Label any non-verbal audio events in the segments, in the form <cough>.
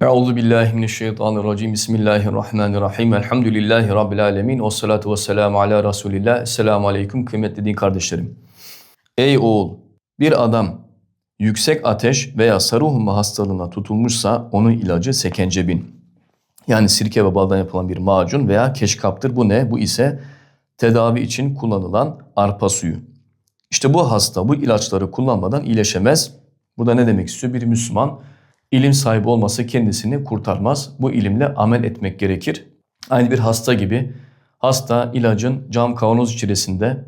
Euzu billahi mineşşeytanirracim. Bismillahirrahmanirrahim. Elhamdülillahi rabbil alamin. Ves salatu vesselamu ala Resulillah. Selamun aleyküm kıymetli din kardeşlerim. Ey oğul, bir adam yüksek ateş veya sarı humma hastalığına tutulmuşsa onun ilacı sekencebin. Yani sirke ve baldan yapılan bir macun veya keşkaptır. Bu ne? Bu ise tedavi için kullanılan arpa suyu. İşte bu hasta bu ilaçları kullanmadan iyileşemez. Bu da ne demek istiyor? Bir Müslüman ilim sahibi olması kendisini kurtarmaz. Bu ilimle amel etmek gerekir. Aynı bir hasta gibi hasta ilacın cam kavanoz içerisinde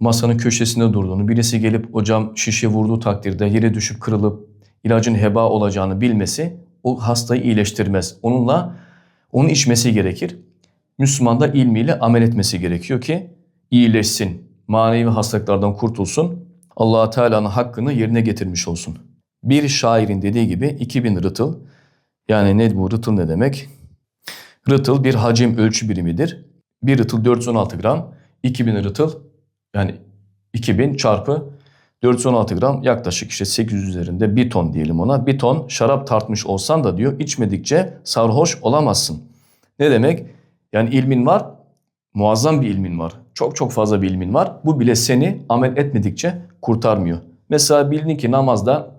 masanın köşesinde durduğunu, birisi gelip o cam şişe vurduğu takdirde yere düşüp kırılıp ilacın heba olacağını bilmesi o hastayı iyileştirmez. Onunla onu içmesi gerekir. Müslüman da ilmiyle amel etmesi gerekiyor ki iyileşsin, manevi hastalıklardan kurtulsun, allah Teala'nın hakkını yerine getirmiş olsun. Bir şairin dediği gibi 2000 rıtıl, yani ne bu rıtıl ne demek? Rıtıl bir hacim ölçü birimidir. Bir rıtıl 416 gram, 2000 rıtıl yani 2000 çarpı 416 gram yaklaşık işte 800 üzerinde bir ton diyelim ona. Bir ton şarap tartmış olsan da diyor içmedikçe sarhoş olamazsın. Ne demek? Yani ilmin var, muazzam bir ilmin var. Çok çok fazla bir ilmin var. Bu bile seni amel etmedikçe kurtarmıyor. Mesela bildin ki namazda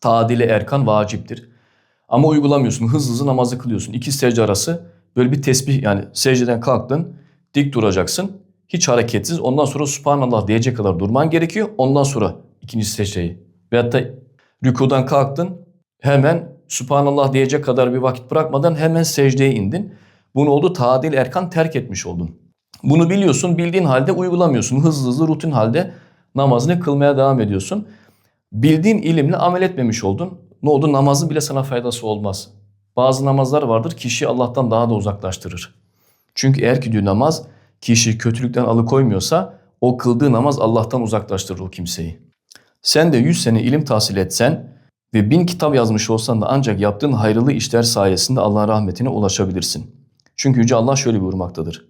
tadile erkan vaciptir. Ama uygulamıyorsun. Hızlı hızlı namazı kılıyorsun. İki secde arası böyle bir tesbih yani secdeden kalktın dik duracaksın. Hiç hareketsiz. Ondan sonra subhanallah diyecek kadar durman gerekiyor. Ondan sonra ikinci secdeyi. Veyahut da rükudan kalktın hemen subhanallah diyecek kadar bir vakit bırakmadan hemen secdeye indin. Bunu oldu tadil erkan terk etmiş oldun. Bunu biliyorsun bildiğin halde uygulamıyorsun. Hızlı hızlı rutin halde namazını kılmaya devam ediyorsun. Bildiğin ilimle amel etmemiş oldun. Ne oldu? Namazın bile sana faydası olmaz. Bazı namazlar vardır kişiyi Allah'tan daha da uzaklaştırır. Çünkü eğer ki diyor namaz kişi kötülükten alıkoymuyorsa o kıldığı namaz Allah'tan uzaklaştırır o kimseyi. Sen de 100 sene ilim tahsil etsen ve bin kitap yazmış olsan da ancak yaptığın hayırlı işler sayesinde Allah'ın rahmetine ulaşabilirsin. Çünkü Yüce Allah şöyle buyurmaktadır.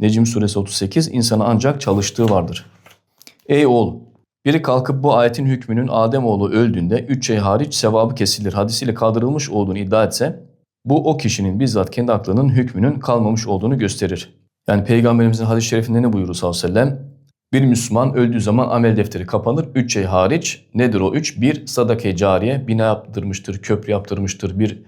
Necim suresi 38 insana ancak çalıştığı vardır. Ey oğul biri kalkıp bu ayetin hükmünün Ademoğlu öldüğünde üç şey hariç sevabı kesilir hadisiyle kaldırılmış olduğunu iddia etse bu o kişinin bizzat kendi aklının hükmünün kalmamış olduğunu gösterir. Yani Peygamberimizin hadis-i şerifinde ne buyurur sallallahu aleyhi ve sellem? Bir Müslüman öldüğü zaman amel defteri kapanır. Üç şey hariç. Nedir o üç? Bir sadaka-i cariye. Bina yaptırmıştır, köprü yaptırmıştır. Bir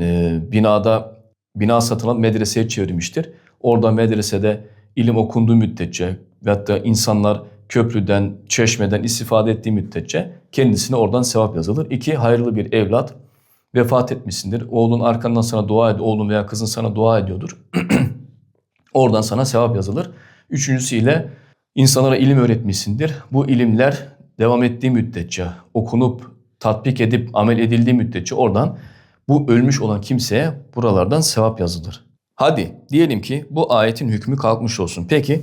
e, binada bina satılan medreseye çevirmiştir. Orada medresede ilim okunduğu müddetçe ve hatta insanlar köprüden, çeşmeden istifade ettiği müddetçe kendisine oradan sevap yazılır. İki, hayırlı bir evlat vefat etmişsindir. Oğlun arkandan sana dua ediyor, oğlun veya kızın sana dua ediyordur. <clears throat> oradan sana sevap yazılır. Üçüncüsüyle insanlara ilim öğretmişsindir. Bu ilimler devam ettiği müddetçe, okunup, tatbik edip amel edildiği müddetçe oradan bu ölmüş olan kimseye buralardan sevap yazılır. Hadi diyelim ki bu ayetin hükmü kalkmış olsun. Peki,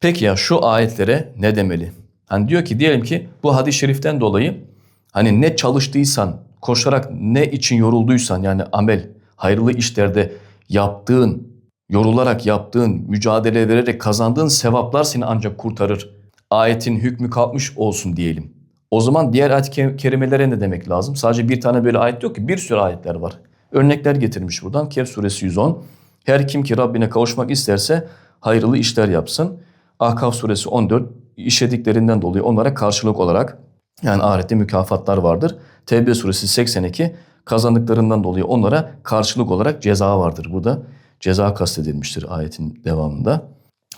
peki ya şu ayetlere ne demeli? Hani diyor ki diyelim ki bu hadis-i şeriften dolayı hani ne çalıştıysan, koşarak ne için yorulduysan yani amel, hayırlı işlerde yaptığın, yorularak yaptığın, mücadele vererek kazandığın sevaplar seni ancak kurtarır. Ayetin hükmü kalkmış olsun diyelim. O zaman diğer ayet-i kerimelere ne demek lazım? Sadece bir tane böyle ayet yok ki bir sürü ayetler var. Örnekler getirmiş buradan. Kehf suresi 110. Her kim ki Rabbine kavuşmak isterse hayırlı işler yapsın. Ahkaf suresi 14. işlediklerinden dolayı onlara karşılık olarak yani ahirette mükafatlar vardır. Tevbe suresi 82 kazandıklarından dolayı onlara karşılık olarak ceza vardır. Burada ceza kastedilmiştir ayetin devamında.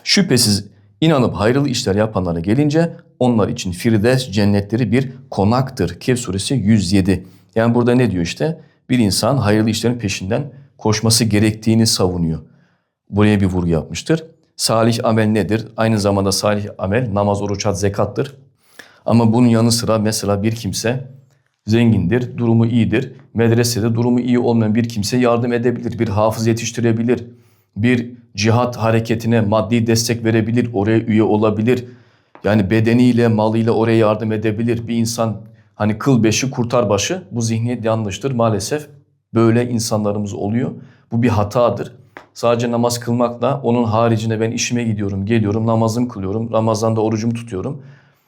Şüphesiz inanıp hayırlı işler yapanlara gelince onlar için Firdevs cennetleri bir konaktır. Kehf suresi 107. Yani burada ne diyor işte? Bir insan hayırlı işlerin peşinden koşması gerektiğini savunuyor. Buraya bir vurgu yapmıştır. Salih amel nedir? Aynı zamanda salih amel namaz, oruç, had, zekattır. Ama bunun yanı sıra mesela bir kimse zengindir, durumu iyidir. Medresede durumu iyi olmayan bir kimse yardım edebilir, bir hafız yetiştirebilir. Bir cihat hareketine maddi destek verebilir, oraya üye olabilir. Yani bedeniyle, malıyla oraya yardım edebilir. Bir insan hani kıl beşi kurtar başı bu zihniyet yanlıştır maalesef. Böyle insanlarımız oluyor. Bu bir hatadır. Sadece namaz kılmakla onun haricinde ben işime gidiyorum, geliyorum, namazımı kılıyorum, Ramazan'da orucumu tutuyorum,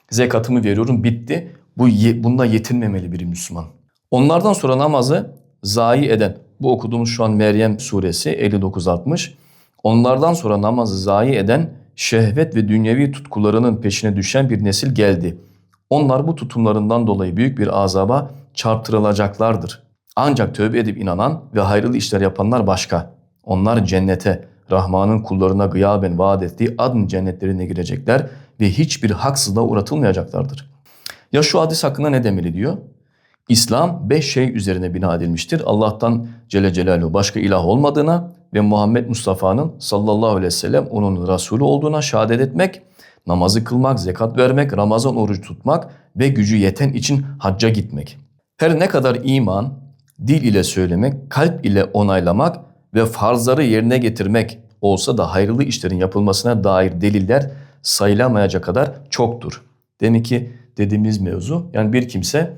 zekatımı veriyorum, bitti. Bu bununla yetinmemeli bir Müslüman. Onlardan sonra namazı zayi eden, Bu okuduğumuz şu an Meryem suresi 59-60. Onlardan sonra namazı zayi eden şehvet ve dünyevi tutkularının peşine düşen bir nesil geldi. Onlar bu tutumlarından dolayı büyük bir azaba çarptırılacaklardır. Ancak tövbe edip inanan ve hayırlı işler yapanlar başka. Onlar cennete, Rahman'ın kullarına gıyaben vaat ettiği adın cennetlerine girecekler ve hiçbir haksızlığa uğratılmayacaklardır. Ya şu hadis hakkında ne demeli diyor? İslam beş şey üzerine bina edilmiştir. Allah'tan Celle Celaluhu başka ilah olmadığına ve Muhammed Mustafa'nın sallallahu aleyhi ve sellem onun Resulü olduğuna şehadet etmek, namazı kılmak, zekat vermek, Ramazan orucu tutmak ve gücü yeten için hacca gitmek. Her ne kadar iman, dil ile söylemek, kalp ile onaylamak ve farzları yerine getirmek olsa da hayırlı işlerin yapılmasına dair deliller sayılamayacak kadar çoktur. Demek ki dediğimiz mevzu yani bir kimse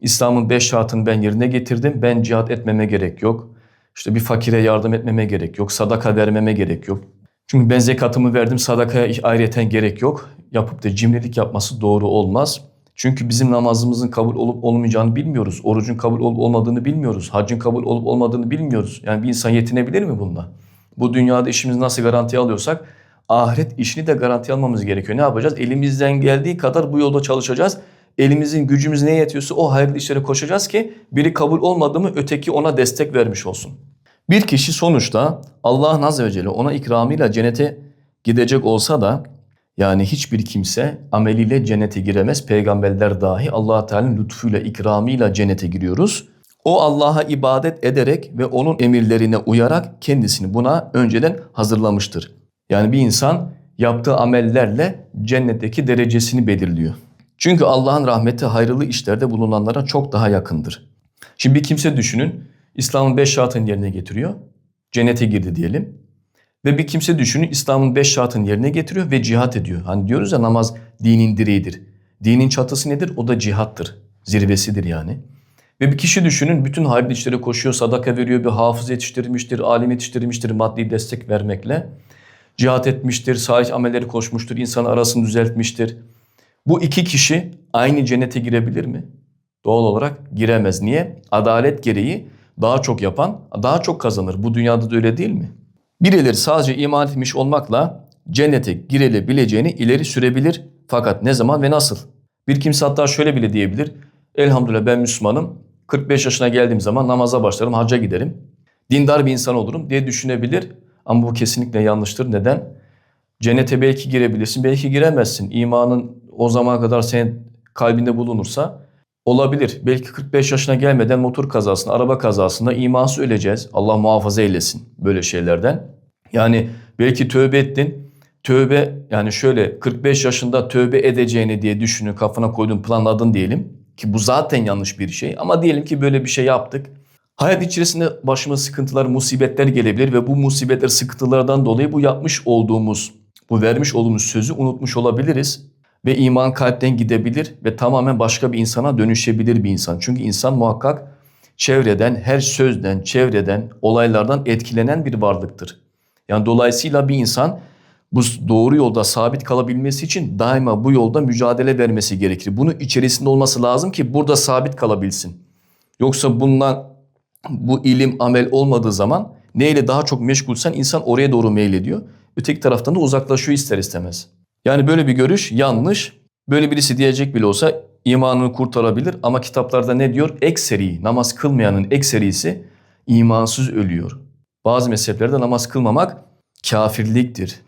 İslam'ın beş şartını ben yerine getirdim. Ben cihat etmeme gerek yok. İşte bir fakire yardım etmeme gerek yok. Sadaka vermeme gerek yok. Çünkü ben zekatımı verdim sadakaya ayrıyeten gerek yok. Yapıp da cimrilik yapması doğru olmaz. Çünkü bizim namazımızın kabul olup olmayacağını bilmiyoruz. Orucun kabul olup olmadığını bilmiyoruz. Haccın kabul olup olmadığını bilmiyoruz. Yani bir insan yetinebilir mi bununla? Bu dünyada işimizi nasıl garantiye alıyorsak ahiret işini de garantiye almamız gerekiyor. Ne yapacağız? Elimizden geldiği kadar bu yolda çalışacağız. Elimizin gücümüz neye yetiyorsa o hayırlı işlere koşacağız ki biri kabul olmadı mı öteki ona destek vermiş olsun. Bir kişi sonuçta Allah'ın Azze ve Celle ona ikramıyla cennete gidecek olsa da yani hiçbir kimse ameliyle cennete giremez. Peygamberler dahi allah Teala'nın lütfuyla, ikramıyla cennete giriyoruz. O Allah'a ibadet ederek ve onun emirlerine uyarak kendisini buna önceden hazırlamıştır. Yani bir insan yaptığı amellerle cennetteki derecesini belirliyor. Çünkü Allah'ın rahmeti hayırlı işlerde bulunanlara çok daha yakındır. Şimdi bir kimse düşünün, İslam'ın beş şartını yerine getiriyor. Cennete girdi diyelim. Ve bir kimse düşünün İslam'ın beş şartını yerine getiriyor ve cihat ediyor. Hani diyoruz ya namaz dinin direğidir. Dinin çatısı nedir? O da cihattır. Zirvesidir yani. Ve bir kişi düşünün bütün hayırlı işlere koşuyor, sadaka veriyor, bir hafız yetiştirmiştir, alim yetiştirmiştir maddi destek vermekle. Cihat etmiştir, salih amelleri koşmuştur, insan arasını düzeltmiştir. Bu iki kişi aynı cennete girebilir mi? Doğal olarak giremez. Niye? Adalet gereği daha çok yapan daha çok kazanır. Bu dünyada da öyle değil mi? Birileri sadece iman etmiş olmakla cennete girebileceğini ileri sürebilir. Fakat ne zaman ve nasıl? Bir kimse hatta şöyle bile diyebilir. Elhamdülillah ben Müslümanım. 45 yaşına geldiğim zaman namaza başlarım, hacca giderim. Dindar bir insan olurum diye düşünebilir. Ama bu kesinlikle yanlıştır. Neden? Cennete belki girebilirsin, belki giremezsin. İmanın o zamana kadar senin kalbinde bulunursa olabilir. Belki 45 yaşına gelmeden motor kazasında, araba kazasında imansız öleceğiz. Allah muhafaza eylesin böyle şeylerden. Yani belki tövbe ettin. Tövbe yani şöyle 45 yaşında tövbe edeceğini diye düşünün kafana koydun planladın diyelim. Ki bu zaten yanlış bir şey ama diyelim ki böyle bir şey yaptık. Hayat içerisinde başıma sıkıntılar, musibetler gelebilir ve bu musibetler, sıkıntılardan dolayı bu yapmış olduğumuz, bu vermiş olduğumuz sözü unutmuş olabiliriz ve iman kalpten gidebilir ve tamamen başka bir insana dönüşebilir bir insan. Çünkü insan muhakkak çevreden, her sözden, çevreden, olaylardan etkilenen bir varlıktır. Yani dolayısıyla bir insan bu doğru yolda sabit kalabilmesi için daima bu yolda mücadele vermesi gerekir. Bunu içerisinde olması lazım ki burada sabit kalabilsin. Yoksa bundan bu ilim, amel olmadığı zaman neyle daha çok meşgulsen insan oraya doğru meylediyor. Öteki taraftan da uzaklaşıyor ister istemez. Yani böyle bir görüş yanlış. Böyle birisi diyecek bile olsa imanını kurtarabilir ama kitaplarda ne diyor? Ekseri, namaz kılmayanın ekserisi imansız ölüyor. Bazı mezheplerde namaz kılmamak kafirliktir.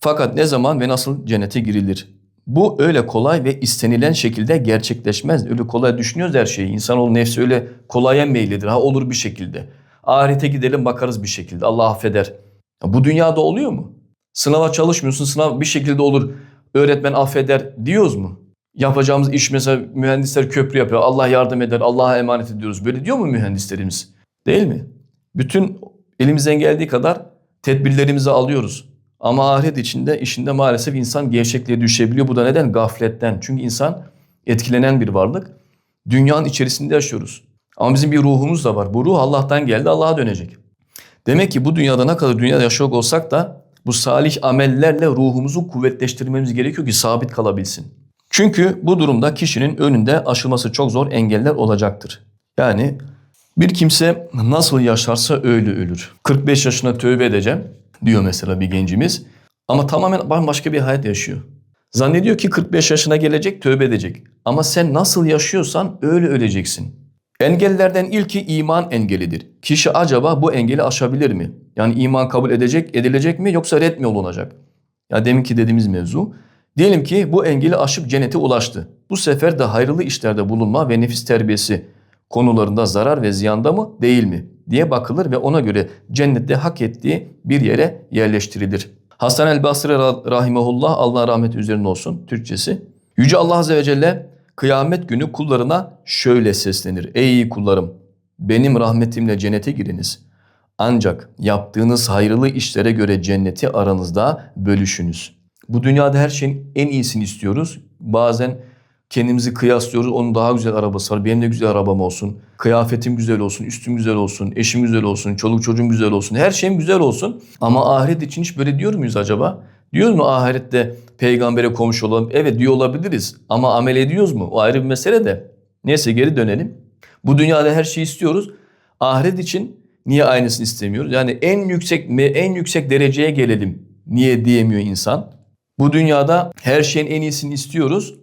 Fakat ne zaman ve nasıl cennete girilir? Bu öyle kolay ve istenilen şekilde gerçekleşmez. Öyle kolay düşünüyoruz her şeyi. İnsanoğlu nefsi öyle kolaya meyledir. Ha olur bir şekilde. Ahirete gidelim bakarız bir şekilde. Allah affeder. Ya bu dünyada oluyor mu? Sınava çalışmıyorsun, sınav bir şekilde olur. Öğretmen affeder diyoruz mu? Yapacağımız iş mesela mühendisler köprü yapıyor. Allah yardım eder, Allah'a emanet ediyoruz. Böyle diyor mu mühendislerimiz? Değil mi? Bütün elimizden geldiği kadar tedbirlerimizi alıyoruz. Ama ahiret içinde işinde maalesef insan gevşekliğe düşebiliyor. Bu da neden? Gafletten. Çünkü insan etkilenen bir varlık. Dünyanın içerisinde yaşıyoruz. Ama bizim bir ruhumuz da var. Bu ruh Allah'tan geldi, Allah'a dönecek. Demek ki bu dünyada ne kadar dünyada yaşıyor olsak da bu salih amellerle ruhumuzu kuvvetleştirmemiz gerekiyor ki sabit kalabilsin. Çünkü bu durumda kişinin önünde aşılması çok zor engeller olacaktır. Yani Bir kimse nasıl yaşarsa öyle ölür. 45 yaşına tövbe edeceğim diyor mesela bir gencimiz. Ama tamamen bambaşka bir hayat yaşıyor. Zannediyor ki 45 yaşına gelecek tövbe edecek. Ama sen nasıl yaşıyorsan öyle öleceksin. Engellerden ilki iman engelidir. Kişi acaba bu engeli aşabilir mi? Yani iman kabul edecek, edilecek mi yoksa red mi olunacak? Ya deminki dediğimiz mevzu. Diyelim ki bu engeli aşıp cennete ulaştı. Bu sefer de hayırlı işlerde bulunma ve nefis terbiyesi konularında zarar ve ziyanda mı değil mi diye bakılır ve ona göre cennette hak ettiği bir yere yerleştirilir. Hasan el Basri rahimehullah Allah rahmet üzerine olsun Türkçesi. Yüce Allah Azze ve Celle kıyamet günü kullarına şöyle seslenir. Ey kullarım benim rahmetimle cennete giriniz. Ancak yaptığınız hayırlı işlere göre cenneti aranızda bölüşünüz. Bu dünyada her şeyin en iyisini istiyoruz. Bazen kendimizi kıyaslıyoruz. Onun daha güzel arabası var. Benim de güzel arabam olsun. Kıyafetim güzel olsun. Üstüm güzel olsun. Eşim güzel olsun. Çoluk çocuğum güzel olsun. Her şeyim güzel olsun. Ama ahiret için hiç böyle diyor muyuz acaba? Diyoruz mu ahirette peygambere komşu olalım? Evet diyor olabiliriz. Ama amel ediyoruz mu? O ayrı bir mesele de. Neyse geri dönelim. Bu dünyada her şeyi istiyoruz. Ahiret için niye aynısını istemiyoruz? Yani en yüksek en yüksek dereceye gelelim. Niye diyemiyor insan? Bu dünyada her şeyin en iyisini istiyoruz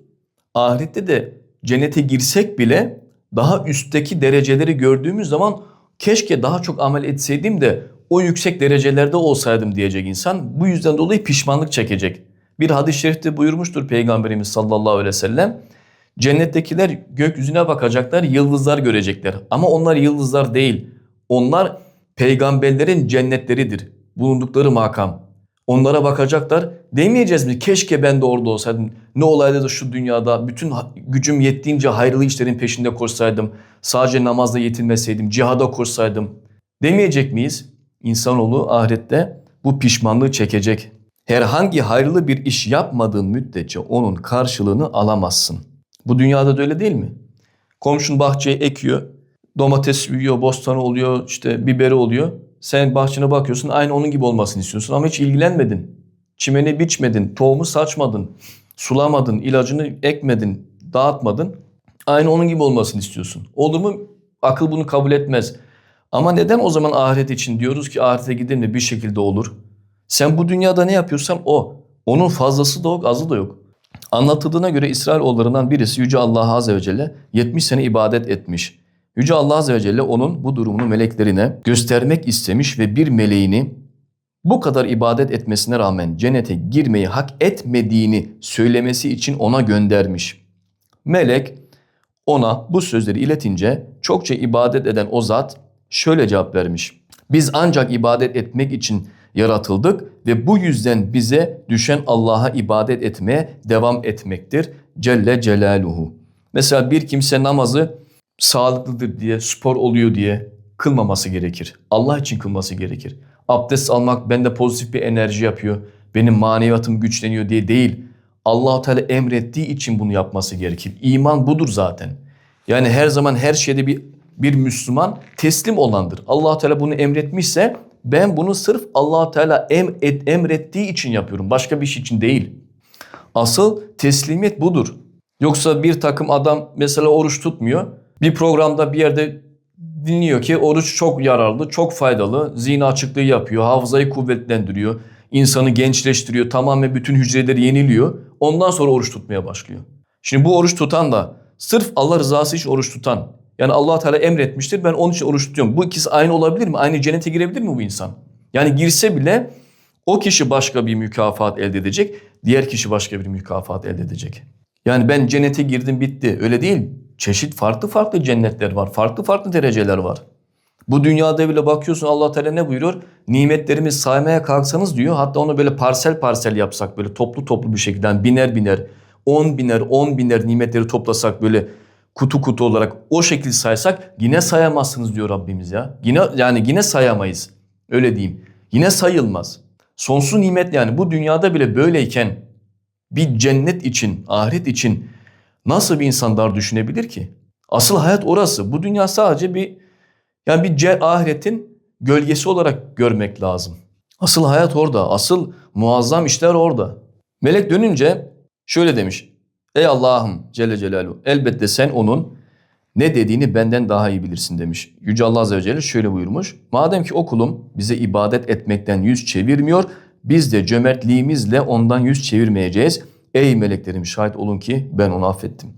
ahirette de cennete girsek bile daha üstteki dereceleri gördüğümüz zaman keşke daha çok amel etseydim de o yüksek derecelerde olsaydım diyecek insan. Bu yüzden dolayı pişmanlık çekecek. Bir hadis-i şerifte buyurmuştur Peygamberimiz sallallahu aleyhi ve sellem. Cennettekiler gökyüzüne bakacaklar, yıldızlar görecekler. Ama onlar yıldızlar değil. Onlar peygamberlerin cennetleridir. Bulundukları makam. Onlara bakacaklar. Demeyeceğiz mi keşke ben de orada olsaydım. Ne olaydı da şu dünyada bütün gücüm yettiğince hayırlı işlerin peşinde koşsaydım. Sadece namazla yetinmeseydim, cihada koşsaydım. Demeyecek miyiz? İnsanoğlu ahirette bu pişmanlığı çekecek. Herhangi hayırlı bir iş yapmadığın müddetçe onun karşılığını alamazsın. Bu dünyada da öyle değil mi? Komşun bahçeye ekiyor, domates büyüyor, bostanı oluyor, işte biberi oluyor. Sen bahçene bakıyorsun aynı onun gibi olmasını istiyorsun ama hiç ilgilenmedin. Çimeni biçmedin, tohumu saçmadın, sulamadın, ilacını ekmedin, dağıtmadın. Aynı onun gibi olmasını istiyorsun. Olur mu? Akıl bunu kabul etmez. Ama neden o zaman ahiret için diyoruz ki ahirete gidelim de bir şekilde olur? Sen bu dünyada ne yapıyorsan o. Onun fazlası da yok, azı da yok. Anlatıldığına göre İsrailoğullarından birisi Yüce Allah Azze ve Celle 70 sene ibadet etmiş. Yüce Allah Azze ve Celle onun bu durumunu meleklerine göstermek istemiş ve bir meleğini bu kadar ibadet etmesine rağmen cennete girmeyi hak etmediğini söylemesi için ona göndermiş. Melek ona bu sözleri iletince çokça ibadet eden o zat şöyle cevap vermiş. Biz ancak ibadet etmek için yaratıldık ve bu yüzden bize düşen Allah'a ibadet etmeye devam etmektir. Celle Celaluhu. Mesela bir kimse namazı sağlıklıdır diye, spor oluyor diye kılmaması gerekir. Allah için kılması gerekir. Abdest almak bende pozitif bir enerji yapıyor. Benim maneviyatım güçleniyor diye değil. Allahu Teala emrettiği için bunu yapması gerekir. İman budur zaten. Yani her zaman her şeyde bir bir Müslüman teslim olandır. Allah Teala bunu emretmişse ben bunu sırf Allah Teala em, et, emrettiği için yapıyorum. Başka bir şey için değil. Asıl teslimiyet budur. Yoksa bir takım adam mesela oruç tutmuyor. Bir programda bir yerde dinliyor ki oruç çok yararlı, çok faydalı. Zihin açıklığı yapıyor, hafızayı kuvvetlendiriyor, insanı gençleştiriyor, tamamen bütün hücreleri yeniliyor. Ondan sonra oruç tutmaya başlıyor. Şimdi bu oruç tutan da sırf Allah rızası için oruç tutan. Yani Allah Teala emretmiştir ben onun için oruç tutuyorum. Bu ikisi aynı olabilir mi? Aynı cennete girebilir mi bu insan? Yani girse bile o kişi başka bir mükafat elde edecek, diğer kişi başka bir mükafat elde edecek. Yani ben cennete girdim bitti. Öyle değil çeşit farklı farklı cennetler var. Farklı farklı dereceler var. Bu dünyada bile bakıyorsun Allah Teala ne buyuruyor? Nimetlerimi saymaya kalksanız diyor. Hatta onu böyle parsel parsel yapsak böyle toplu toplu bir şekilde biner biner, on biner, on biner nimetleri toplasak böyle kutu kutu olarak o şekilde saysak yine sayamazsınız diyor Rabbimiz ya. Yine yani yine sayamayız. Öyle diyeyim. Yine sayılmaz. Sonsuz nimet yani bu dünyada bile böyleyken bir cennet için, ahiret için Nasıl bir insan dar düşünebilir ki? Asıl hayat orası. Bu dünya sadece bir yani bir ahiretin gölgesi olarak görmek lazım. Asıl hayat orada. Asıl muazzam işler orada. Melek dönünce şöyle demiş. Ey Allah'ım Celle Celaluhu elbette sen onun Ne dediğini benden daha iyi bilirsin demiş. Yüce Allah Azze ve Celle şöyle buyurmuş. Madem ki o kulum bize ibadet etmekten yüz çevirmiyor, biz de cömertliğimizle ondan yüz çevirmeyeceğiz. Ey meleklerim şahit olun ki ben onu affettim.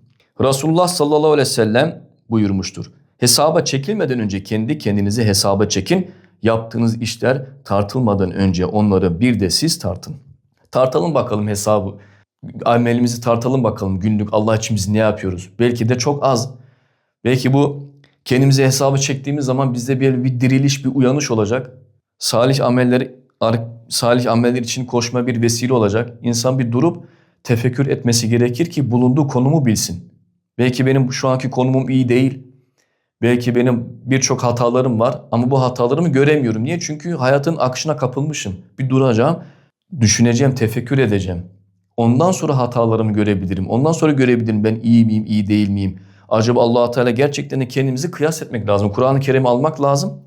Resulullah sallallahu aleyhi ve sellem buyurmuştur. Hesaba çekilmeden önce kendi kendinizi hesaba çekin. Yaptığınız işler tartılmadan önce onları bir de siz tartın. Tartalım bakalım hesabı. Amelimizi tartalım bakalım günlük Allah için biz ne yapıyoruz? Belki de çok az. Belki bu kendimize hesabı çektiğimiz zaman bizde bir, bir diriliş, bir uyanış olacak. Salih ameller, salih ameller için koşma bir vesile olacak. İnsan bir durup tefekkür etmesi gerekir ki bulunduğu konumu bilsin. Belki benim şu anki konumum iyi değil. Belki benim birçok hatalarım var ama bu hatalarımı göremiyorum. Niye? Çünkü hayatın akışına kapılmışım. Bir duracağım, düşüneceğim, tefekkür edeceğim. Ondan sonra hatalarımı görebilirim. Ondan sonra görebilirim ben iyi miyim, iyi değil miyim? Acaba allah Teala gerçekten kendimizi kıyas etmek lazım. Kur'an-ı Kerim'i almak lazım.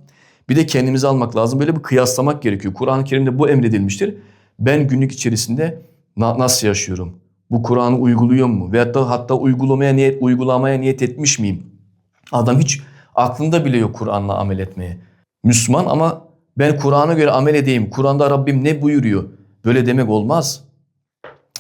Bir de kendimizi almak lazım. Böyle bir kıyaslamak gerekiyor. Kur'an-ı Kerim'de bu emredilmiştir. Ben günlük içerisinde na- nasıl yaşıyorum? Bu Kur'an'ı uyguluyor mu? Veyahut da hatta uygulamaya niyet, uygulamaya niyet etmiş miyim? Adam hiç aklında bile yok Kur'an'la amel etmeye. Müslüman ama ben Kur'an'a göre amel edeyim. Kur'an'da Rabbim ne buyuruyor? Böyle demek olmaz.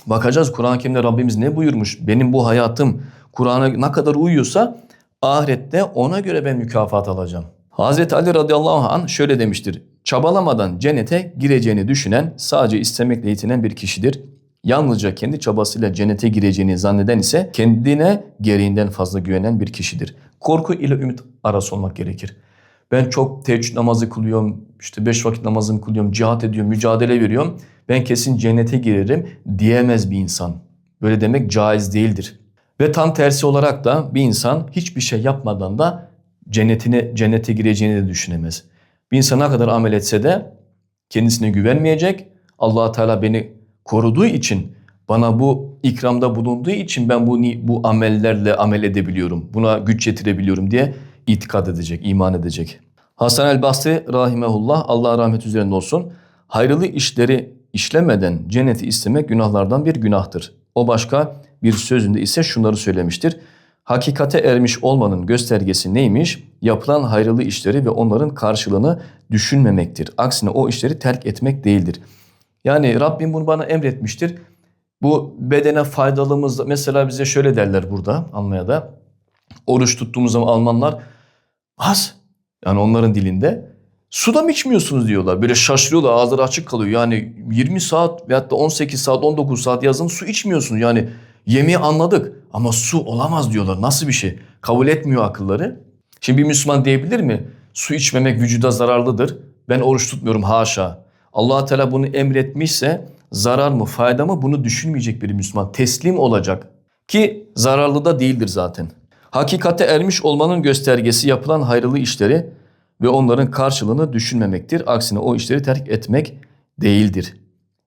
Bakacağız Kur'an-ı Kerim'de Rabbimiz ne buyurmuş? Benim bu hayatım Kur'an'a ne kadar uyuyorsa ahirette ona göre ben mükafat alacağım. Hazreti Ali radıyallahu anh şöyle demiştir. Çabalamadan cennete gireceğini düşünen sadece istemekle yetinen bir kişidir. Yalnızca kendi çabasıyla cennete gireceğini zanneden ise kendine gereğinden fazla güvenen bir kişidir. Korku ile ümit arası olmak gerekir. Ben çok teheccüd namazı kılıyorum, işte beş vakit namazımı kılıyorum, cihat ediyorum, mücadele veriyorum. Ben kesin cennete girerim diyemez bir insan. Böyle demek caiz değildir. Ve tam tersi olarak da bir insan hiçbir şey yapmadan da cennetine cennete gireceğini de düşünemez. Bir insan ne kadar amel etse de kendisine güvenmeyecek. allah Teala beni koruduğu için, bana bu ikramda bulunduğu için ben bu, bu amellerle amel edebiliyorum. Buna güç yetirebiliyorum diye itikad edecek, iman edecek. Hasan el Basri rahimehullah Allah rahmet üzerinde olsun. Hayırlı işleri işlemeden cenneti istemek günahlardan bir günahtır. O başka bir sözünde ise şunları söylemiştir. Hakikate ermiş olmanın göstergesi neymiş? Yapılan hayırlı işleri ve onların karşılığını düşünmemektir. Aksine o işleri terk etmek değildir. Yani Rabbim bunu bana emretmiştir. Bu bedene faydalımız mesela bize şöyle derler burada Almanya'da. Oruç tuttuğumuz zaman Almanlar az yani onların dilinde suda mı içmiyorsunuz diyorlar. Böyle şaşırıyorlar ağızları açık kalıyor. Yani 20 saat veyahut da 18 saat 19 saat yazın su içmiyorsunuz. Yani yemeği anladık ama su olamaz diyorlar. Nasıl bir şey? Kabul etmiyor akılları. Şimdi bir Müslüman diyebilir mi? Su içmemek vücuda zararlıdır. Ben oruç tutmuyorum haşa. Allah Teala bunu emretmişse zarar mı fayda mı bunu düşünmeyecek bir Müslüman. Teslim olacak. Ki zararlı da değildir zaten. Hakikate ermiş olmanın göstergesi yapılan hayırlı işleri ve onların karşılığını düşünmemektir. Aksine o işleri terk etmek değildir.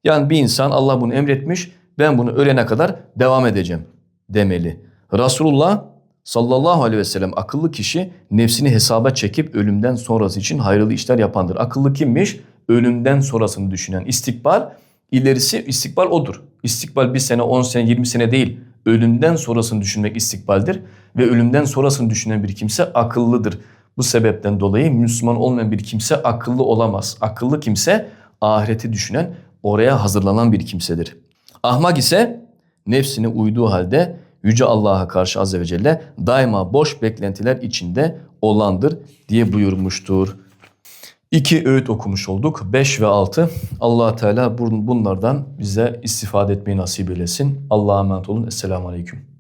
Yani bir insan Allah bunu emretmiş, ben bunu ölene kadar devam edeceğim demeli. Resulullah sallallahu aleyhi ve sellem akıllı kişi nefsini hesaba çekip ölümden sonrası için hayırlı işler yapandır. Akıllı kimmiş? Ölümden sonrasını düşünen. İstikbal ilerisi istikbal odur. İstikbal bir sene, on sene, yirmi sene değil. Ölümden sonrasını düşünmek istikbaldir. Ve ölümden sonrasını düşünen bir kimse akıllıdır. Bu sebepten dolayı Müslüman olmayan bir kimse akıllı olamaz. Akıllı kimse ahireti düşünen, oraya hazırlanan bir kimsedir. Ahmak ise nefsine uyduğu halde Yüce Allah'a karşı Azze ve Celle daima boş beklentiler içinde olandır diye buyurmuştur. İki öğüt okumuş olduk. Beş ve altı. allah Teala bunlardan bize istifade etmeyi nasip eylesin. Allah'a emanet olun. Esselamu Aleyküm.